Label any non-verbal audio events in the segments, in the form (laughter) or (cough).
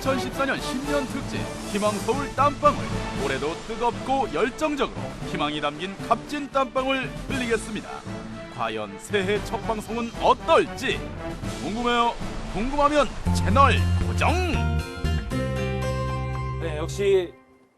2014년 신년 특집 희망 서울 땀방울 올해도 뜨겁고 열정적으로 희망이 담긴 값진 땀방울 흘리겠습니다. 과연 새해 첫 방송은 어떨지 궁금해요. 궁금하면 채널 고정. 네, 역시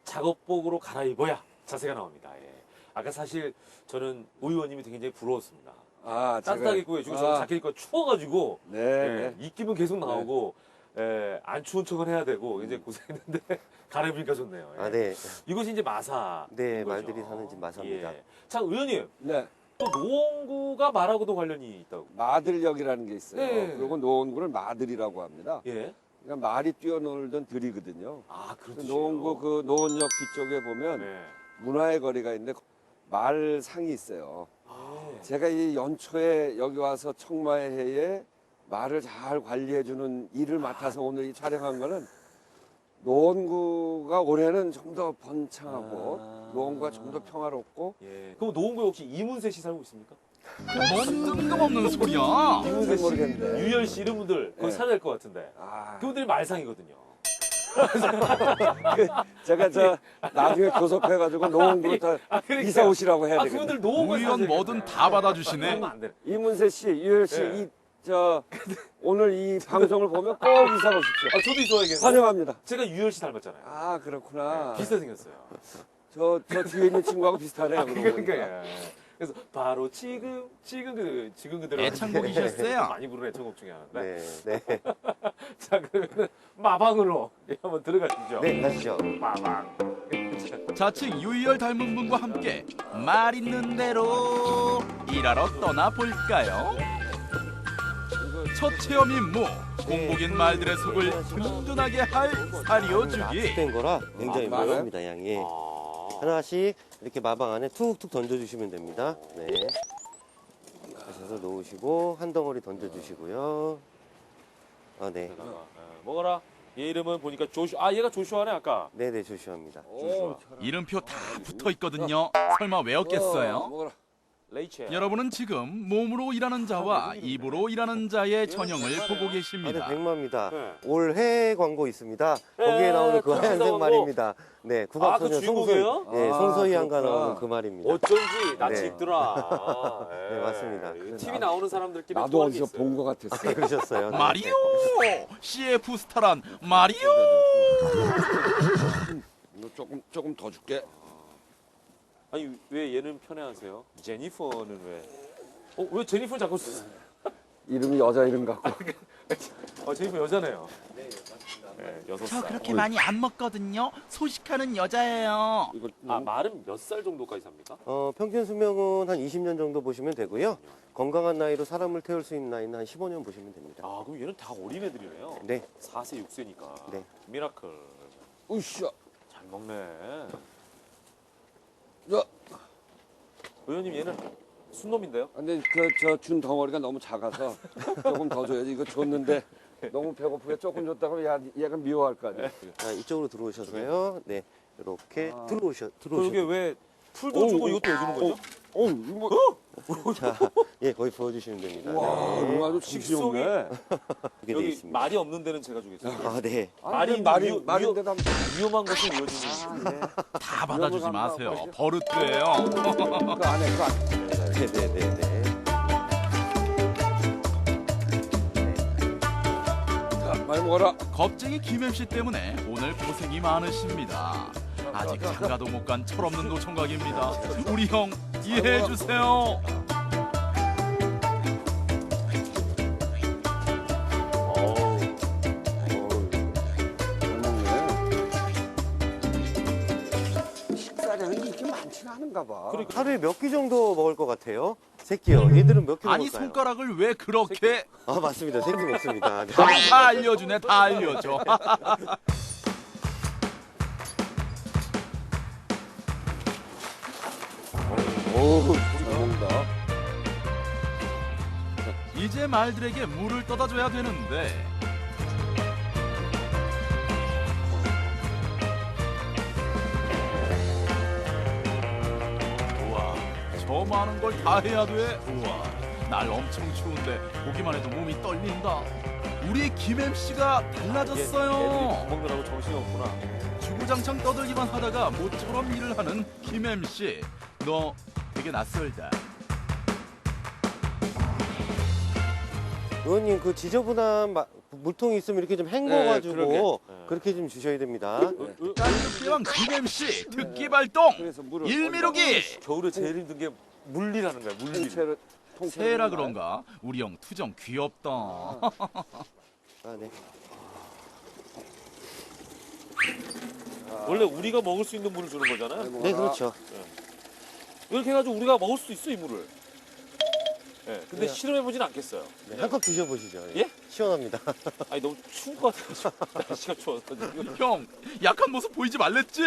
작업복으로 갈아입어야 자세가 나옵니다. 예. 아까 사실 저는 오 의원님이 굉장히 부러웠습니다. 아, 따뜻하게 입고 해주고 저는 아, 자켓 입고 추워가지고 네, 예, 네. 입기면 계속 나오고 예, 안 추운 척은 해야 되고 이제 고생했는데 (laughs) 갈아입으니까 좋네요. 예. 아, 네. 이것이 이제 마사. 네, 말들이 사는 집 마사입니다. 예. 자, 의원님 네. 또 노원구가 말하고도 관련이 있다고. 마들역이라는 게 있어요. 네. 그리고 노원구를 마들이라고 합니다. 예. 그러니까 말이 뛰어놀던 들이거든요. 아, 그 그렇죠. 노원구 그 노원역 뒤쪽에 보면 네. 문화의 거리가 있는데 말상이 있어요. 아, 제가 이 연초에 여기 와서 청마의 해에 말을 잘 관리해주는 일을 맡아서 오늘 이 촬영한 거는 노원구가 올해는 좀 더 번창하고 아. 노원구가 좀 더 평화롭고 예. 그럼 노원구에 혹시 이문세 씨 살고 있습니까? 뭔 뜬금없는 소리야. 이문세 씨, 모르겠는데. 유열 씨 이런 분들 거기 네. 살아야 될 것 같은데. 아, 그분들이 말상이거든요. 제가 저 나중에 교섭해가지고 노원구로 다 아, 그러니까요. 이사 오시라고 해야 아, 되겠네. 그분들 노원구에 우연 사세요. 뭐든 다 받아주시네. 그러면 안 돼. 이문세 씨, 유열 씨, 네. 이 저 오늘 이 방송을 보면 꼭 이사 오십시오. 아, 저도 있어야겠어요. 환영합니다. 제가 유열 씨 닮았잖아요. 아 그렇구나. 비슷하게 생겼어요. 저, 저 뒤에 있는 친구하고 비슷하네요. 그러고 그러니까 보니까. 예. 그래서 바로 지금 지금 그 지금 그대로 애창곡이셨어요? (laughs) 많이 부르는 애창곡 중에 하나인데. 네, 네. (laughs) 자 그러면 마방으로 예, 한번 들어가시죠. 네, 가시죠. 마방. (laughs) 자칭 유희열 닮은 분과 함께 말 있는 대로 일하러 떠나볼까요? 첫 체험인 뭐 공복인 말들의 속을 든든하게 할 사리어주기 압축된 거라 굉장히 아? 많습니다, 양이. 아. 하나씩 이렇게 마방 안에 툭툭 던져주시면 됩니다. 네. 하셔서 놓으시고 한 덩어리 던져주시고요. 아, 네. 먹어라. 얘 이름은 보니까 조슈. 아 얘가 조슈아네 아까. 네네, 조심합니다. 오, 이름표 다 붙어 있거든요. 설마 외웠겠어요? 먹어라. 여러분은 지금 몸으로 일하는 자와 입으로 일하는 자의 전형을 보고 아, 네, 계십니다. 백마입니다. 네. 올해 광고 있습니다. 네, 거기에 나오는 그 하얀색 광고. 말입니다. 네, 아, 그 국악소녀 주인공이에요? 송소희. 네, 아, 송소희 양가 그렇구나. 나오는 그 말입니다. 어쩐지 낯이 네. 익더라. 예. (laughs) 네, 맞습니다. TV 나오는 사람들끼리 나도 통하는 게 어디서 있어요. 본것 같았어. 아, 그러셨어요? 네. 마리오! CF 스타란 마리오! 이거 조금 조금 더 줄게. 아니 왜 얘는 편애하세요? 제니퍼는 왜? 어, 왜 제니퍼 자꾸 쓰... (laughs) 이름이 여자 이름 같고. 아, 제니퍼 여자네요. 네, 맞습니다. 네, 여섯 저 살. 그렇게 많이 안 먹거든요. 소식하는 여자예요. 이거 아, 말은 몇 살 정도까지 삽니까? 어, 평균 수명은 한 20년 정도 보시면 되고요. 건강한 나이로 사람을 태울 수 있는 나이는 한 15년 보시면 됩니다. 아, 그럼 얘는 다 어린애들이네요. 네. 4세, 6세니까. 네. 미라클. 으쌰. 잘 먹네. 저, 의원님 얘는 순놈인데요? 근데 저준 덩어리가 너무 작아서 (laughs) 조금 더 줘야지. 이거 줬는데 너무 배고프게 조금 줬다고 얘가, 얘가 미워할 거 아니야. 자, 이쪽으로 들어오셔서요. 네. 이렇게 아. 들어오셔, 그 들어오셔. 이게 왜 풀도 오, 주고 오, 이것도 해주는 거죠? 어, 이거 뭐, 자, 예, 거의 부어주시면 됩니다. 와, 네. 아주 식성이- 돼 여기 있습니다. 말이 없는 데는 제가 주겠습니다. 아, 네. 말이 말이 말인데 다 위험한 것은 이어지는. 아, 네. 다 받아주지 마세요. 버릇돼요. 그 안에 그 안에. 네, 네, 네, 네. 자, 많이 먹어라. 겁쟁이 김MC 때문에 오늘 고생이 많으십니다. 아직 장가도 못 간 철없는 노총각입니다. 우리 형 이해해 주세요. 어우. 잘 먹네. 식사량이 이렇게 많지는 않은가 봐. 그러니까. 하루에 몇 끼 정도 먹을 것 같아요? 새끼요. 얘들은 몇끼 아니 먹을까요? 손가락을 왜 그렇게 아, 맞습니다. 새끼 먹습니다. 네. 다 알려주네 다 알려줘. (laughs) 오, 잘 먹는다. 이제 말들에게 물을 떠다 줘야 되는데 우와 저 많은 걸 다 해야 돼 우와 날 엄청 추운데 보기만 해도 몸이 떨린다 우리 김 MC가 애들이 달라졌어요. 밥 먹느라고 정신이 없구나. 주구장창 떠들기만 하다가 모처럼 일을 하는 김 MC. 너 되게 낯설다. 의원님 그 지저분한 마- 물통이 있으면 이렇게 좀 헹궈가지고 그러게. 네. 그렇게 좀 주셔야 됩니다. 으, 으, 깐족대왕 김 MC 특기 발동. 그래서 물을 일미루기. 겨울에 제일 힘든 게 물리라는 거야. 물리. 통째로 통째로 새해라 넣나요? 그런가? 우리 형 투정 귀엽다. 아, 네. 원래 우리가 먹을 수 있는 물을 주는 거잖아요. 아이고, 네, 아, 그렇죠. 이렇게 해가지고 우리가 먹을 수 있어 이 물을. 예. 근데 네. 실험해 보진 않겠어요. 네, 한컵 드셔보시죠. 예? 시원합니다. (laughs) 아니 너무 추울 것 같아가지고 (laughs) 날씨가 추워서 지금. (laughs) 형 약한 모습 보이지 말랬지?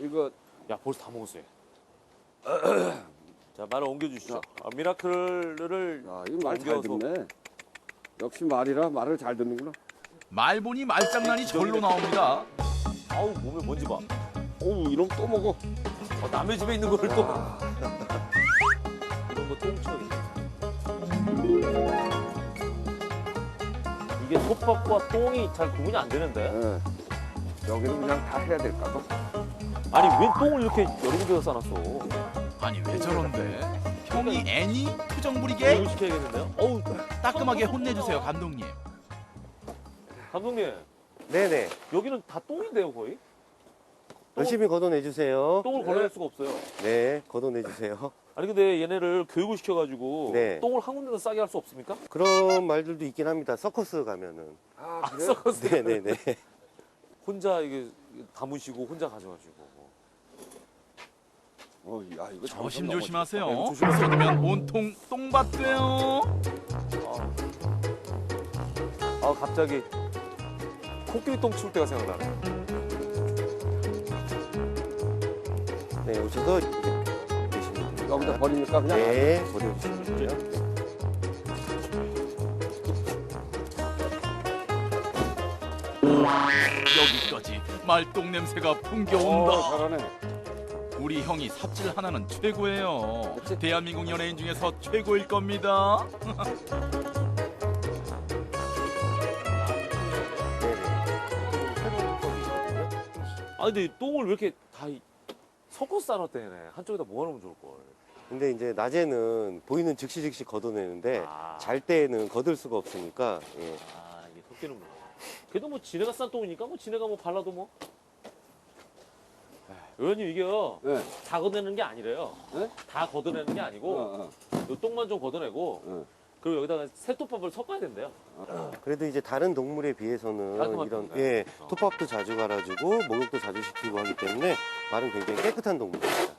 이거 야 벌써 다 먹었어요. 자 말을 옮겨주시죠. 아, 미라클을 야, 이거 말 잘 옮겨서 듣네. 역시 말이라 말을 잘 듣는구나. 말 보니 말장난이 절로 나옵니다. 아우 몸에 먼지 봐. 어우, 이놈 또 먹어. 어, 남의 집에 있는 걸 또. 이런 거 똥처리. 이게 솥밥과 똥이 잘 구분이 안 되는데. 예. 여기는 그냥 다 해야 될까 봐. 아니 왜 똥을 이렇게 여러 군데서 싸놨어? 아니 왜 저런데? 형이 애니 투정 부리게 교육을 시켜야겠는데요? 어우 따끔하게 혼내주세요 감독님. 감독님 네네. 여기는 다 똥인데요 거의? 열심히 걷어내주세요. 똥을 걸러낼 수가 없어요. 네, 걷어내주세요. (laughs) 아니 근데 얘네를 교육을 시켜가지고 네. 똥을 한 군데서 싸게 할 수 없습니까? 그런 말들도 있긴 합니다. 서커스 가면은. 아, 안 그래? 썩었어요. 네네네. 혼자 이게 담으시고 혼자 가져가시고. 어, 야, 이거 조심. 조심하세요. 네, 조심하세요. 쏟으면 온통 똥밭 돼요. 아 갑자기 코끼리 똥 치울 때가 생각나네. 네, 오셔서 계시면 됩니다. 여기다 버리니까 그냥 네, 버려주시면 돼요. 여기까지 말똥 냄새가 어, 풍겨온다. 잘하네. 우리 형이 삽질 하나는 최고예요. 그치? 대한민국 연예인 중에서 최고일 겁니다. 네네. (laughs) 새로운 컵이거든요. 아 근데 이 똥을 왜 이렇게 다 이- 섞어 싸놨대 얘네. 한쪽에다 모아놓으면 좋을 걸. 근데 이제 낮에는 보이는 즉시 즉시 걷어내는데 아. 잘 때는 걷을 수가 없으니까 예. 아 이게 섞이는구나. 그래도 뭐 지네가 싼 똥이니까 뭐 지네가 뭐 발라도 뭐. 의원님 이게요 네. 다 걷어내는 게 아니래요. 네? 다 걷어내는 게 아니고 어, 요 똥만 좀 걷어내고 어. 그리고 여기다가 새톱밥을 섞어야 된대요. 그래도 이제 다른 동물에 비해서는 이런. 예 어. 톱밥도 자주 갈아주고 목욕도 자주 시키고 하기 때문에 말은 굉장히 깨끗한 동물입니다.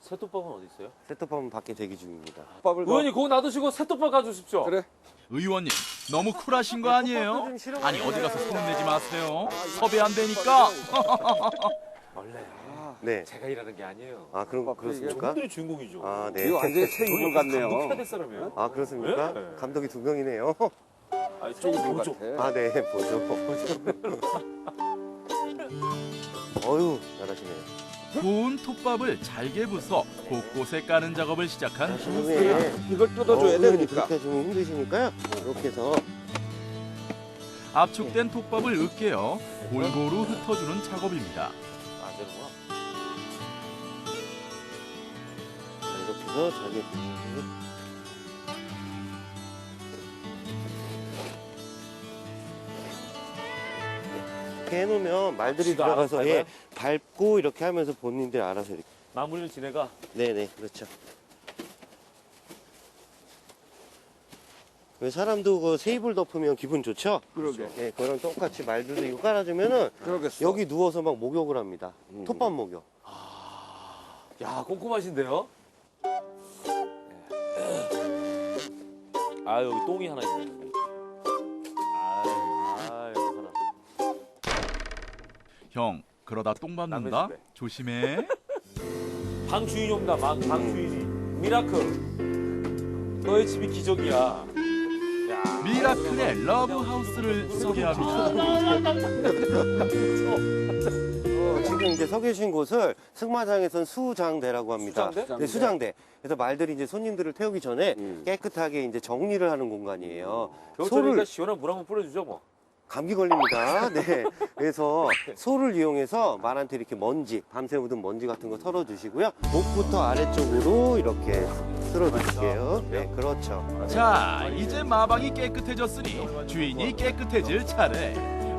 새톱밥은 어디 있어요? 새톱밥은 밖에 대기 중입니다. 밥을. 의원님 그거 놔두시고 새톱밥 가주십시오. 그래. 의원님 너무 쿨하신 거 아니에요? 아니 어디 가서. 소문내지 마세요. 섭외 안 되니까. (laughs) 원래 아, 네. 제가 일하는 게 아니에요. 아 그럼 톱밥도 그렇습니까? 저분들이 주인공이죠. 아 네. 이거 완전히 새 인물 감독해야 같네요. 될 사람이에요. 아 그렇습니까? 네. 감독이 두 명이네요. 새좀 인물 보죠. 같아. 아 네 보죠. 어유 잘하시네요. 고운 톱밥을 잘게 부숴 곳곳에 까는 작업을 시작한 네. 이걸 뜯어줘야 어, 되니까. 그렇게 좀 힘드시니까요. 이렇게 해서 압축된 톱밥을 으깨어 골고루 흩어주는 작업입니다. 해서 잘게 부시고 이렇게 해놓으면 말들이 지가 들어가서 알아서 예, 밟아요? 밟고 이렇게 하면서 본인들 알아서 이렇게 마무리를 지네가 네네 그렇죠. 왜 사람도 그 세이블 덮으면 기분 좋죠? 그러게. 예, 그런 똑같이 말들도 이거 깔아주면은 그러겠어. 여기 누워서 막 목욕을 합니다. 음. 톱밥 목욕. 야 꼼꼼하신데요? 아 여기 똥이 하나 있네. 여기. 아유, 아유 하나. 형 그러다 똥. 남의 집에. 조심해. (laughs) 방 주인이 온다. 방, 방 주인이. 미라클. 너의 집이 기적이야. 야. 미라클의 러브 하우스를 소개합니다. 어, 지금 이제 서 계신 곳을 승마장에선 수장대라고 합니다. 수장대? 네, 수장대. 그래서 말들이 이제 손님들을 태우기 전에 음. 깨끗하게 이제 정리를 하는 공간이에요. 겨울철이니까 소를 시원한 물 한번 뿌려주죠 뭐. 감기 걸립니다. (laughs) 네. 그래서 소를 이용해서 말한테 이렇게 먼지, 밤새 묻은 먼지 같은 거 털어주시고요. 목부터 아래쪽으로 이렇게 쓸어주실게요. 네, 그렇죠. 자, 이제 마방이 깨끗해졌으니 주인이 깨끗해질 차례.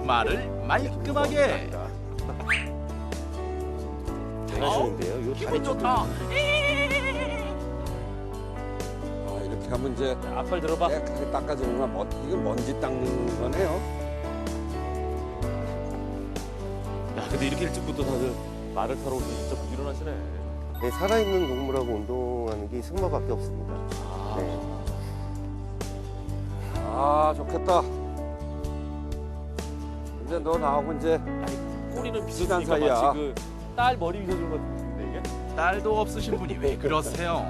말을 말끔하게. 잘하시는데요. 요 다리 기분 쪽 좋다. 아, 이렇게 하면 이제 앞발 들어봐. 깨끗하게 닦아주는 건 뭐, 이게 먼지 닦는 거네요. 야 근데 이렇게 일찍부터 다들 말을 타러 오시면 진짜 부지런하시네. 네, 살아있는 동물하고 운동하는 게 승마밖에 없습니다. 아, 네. 아, 좋겠다. 이제 너 나하고 이제 꼬리는 비슷하니까 사이야. 마치 그 딸 머리 빗어주는 것 같은데 이게. 딸도 없으신 분이 왜 그러세요?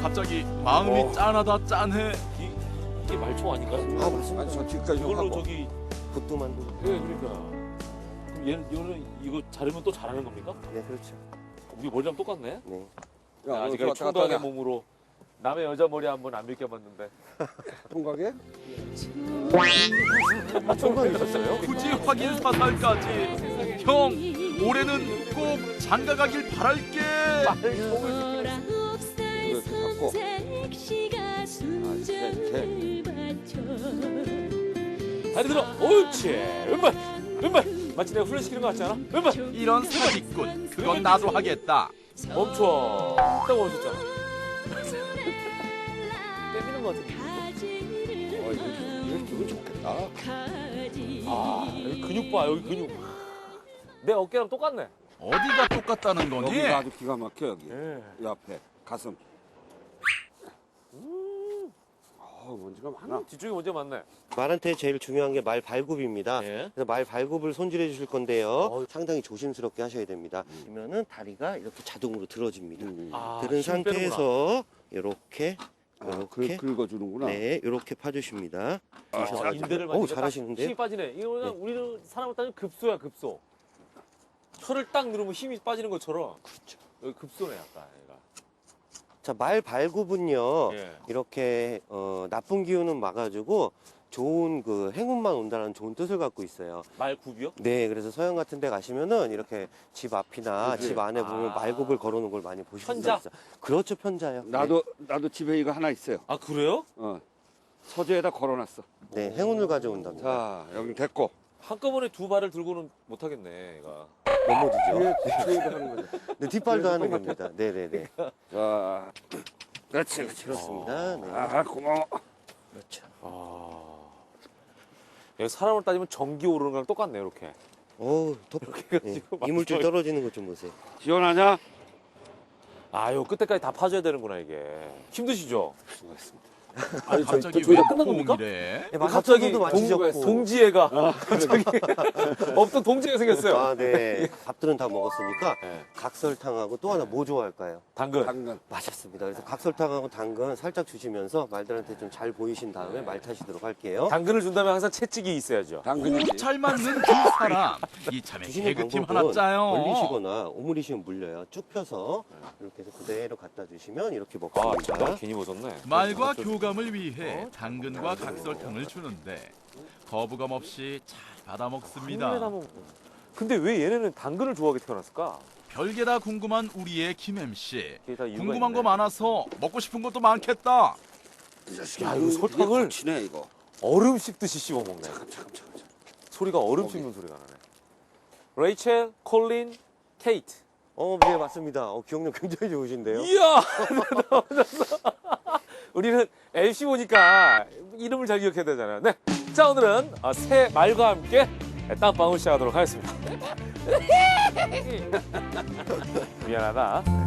갑자기 마음이 어. 짠하다 짠해. 이, 이게 말초 아닌가요? 아, 맞습니다. 저좀 이걸로 하고. 저기 붓도 만들고. 예 그러니까. 그럼 얘는 이거는 이거 자르면 또 잘하는 겁니까? 네, 그렇죠. 우리 머리랑 똑같네. 네. 야, 아직 이렇게 왔다 갔다 충동의 하냐? 몸으로 남의 여자 머리 한 번 안 밀겨봤는데. 통과게? (laughs) 아, 총각 있었어요? 굳이 확인 사살까지. 형, 올해는 꼭 장가 가길 바랄게. 이렇게 잡고. 다리 들어. 옳지. 왼발. 왼발. 마치 내가 훈련시키는 것 같지 않아? 왼발. 이런 사기꾼, 그건 나도 하겠다. 멈춰. 딱 멈췄잖아. 때리는 것 같은데. 어, 이거, 이거 기분 좋겠다. 아, 여기 근육 봐. 여기 근육. 내 어깨랑 똑같네. 어디가 똑같다는 거니? 여기가 아주 기가 막혀 여기. 예. 이 앞에 가슴. 음. 어, 먼지가 많아. 뒤쪽이 먼저 맞네. 말한테 제일 중요한 게 말 발굽입니다. 예. 그래서 말 발굽을 손질해 주실 건데요. 어이. 상당히 조심스럽게 하셔야 됩니다. 그러면은 다리가 이렇게 자동으로 들어집니다. 음. 아, 들은 힘 빼는구나. 상태에서 이렇게 아, 이렇게 긁, 긁어주는구나. 네 이렇게 파주십니다. 아, 인대를 오 만지니까 잘하시는데요? 힘이 빠지네. 이거는 네. 우리는 사람을 따지면 급소야 급소. 혀를 딱 누르면 힘이 빠지는 것처럼. 그렇죠. 여기 급소네 약간. 얘가. 자 말 발굽은요 예. 이렇게 어, 나쁜 기운은 막아주고 좋은 그 행운만 온다는 좋은 뜻을 갖고 있어요. 말 굽이요? 네, 그래서 서양 같은 데 가시면은 이렇게 집 앞이나 그치. 집 안에 보면 아. 말굽을 걸어 놓은 걸 많이 보실 편자? 수 있어요. 그렇죠, 편자요. 나도 나도 집에 이거 하나 있어요. 아 그래요? 어. 서재에다 걸어놨어. 네, 네, 행운을 가져온답니다. 자, 여기 됐고. 한꺼번에 두 발을 들고는 못하겠네. 얘가. 넘어지죠. 뒤에 뒤에도 하는 거죠. 네, 뒷발도 하는 겁니다. 네, 네, 네. 자, 그렇지, 그렇지. 그렇습니다. 네, 아, 고마워. 그렇죠. 아. 얘 사람을 따지면 전기 오르는 거랑 똑같네 이렇게. 어우, 더, 네, 해가지고 이물질 막 떨어지는 것 좀 보세요. 시원하냐? 아, 요 끝에까지 다 파줘야 되는구나 이게. 힘드시죠? 수고했습니다. 아니 갑자기 저희 왜다 끝난 겁니까? 이래? 네, 갑자기 마사토도 만지셨고. 동지애가 갑자기 (laughs) 없던 동지애가 생겼어요. 아, 네. 밥들은 다 먹었으니까 네. 각설탕하고 또 하나 뭐 좋아할까요? 당근. 당근. 맞았습니다. 그래서 각설탕하고 당근 살짝 주시면서 말들한테 좀 잘 보이신 다음에 말 타시도록 할게요. 당근을 준다면 항상 채찍이 있어야죠. 당근이지. 잘 맞는 두 사람. 이참에 주시는 개그팀 방법은 하나 짜요. 올리시거나 오므리시면 물려요. 쭉 펴서 이렇게 해서 그대로 갖다 주시면 이렇게 아, 먹습니다. 진짜 괜히 벗었네. 말과 교 감을 위해 당근과 각설탕을 주는데 거부감 없이 잘 받아 먹습니다. 근데 왜 얘네는 당근을 좋아하게 태어났을까? 별게 다 궁금한 우리의 김 MC. 이게 다 이유가 궁금한 있네. 거 많아서 먹고 싶은 것도 많겠다. 야, 이거 설탕을- 치네 이거. 얼음 씹듯이 씹어 먹네. 잠깐, 잠깐, 잠깐. 소리가 얼음 씹는 소리가 나네. 레이첼, 콜린, 케이트. 어, 네, 맞습니다. 어, 기억력 굉장히 좋으신데요. 이야! (laughs) (laughs) 우리는 MC 보니까 이름을 잘 기억해야 되잖아요. 네. 자, 오늘은 어, 새 말과 함께 땀방울 시작하도록 하겠습니다. (laughs) 미안하다.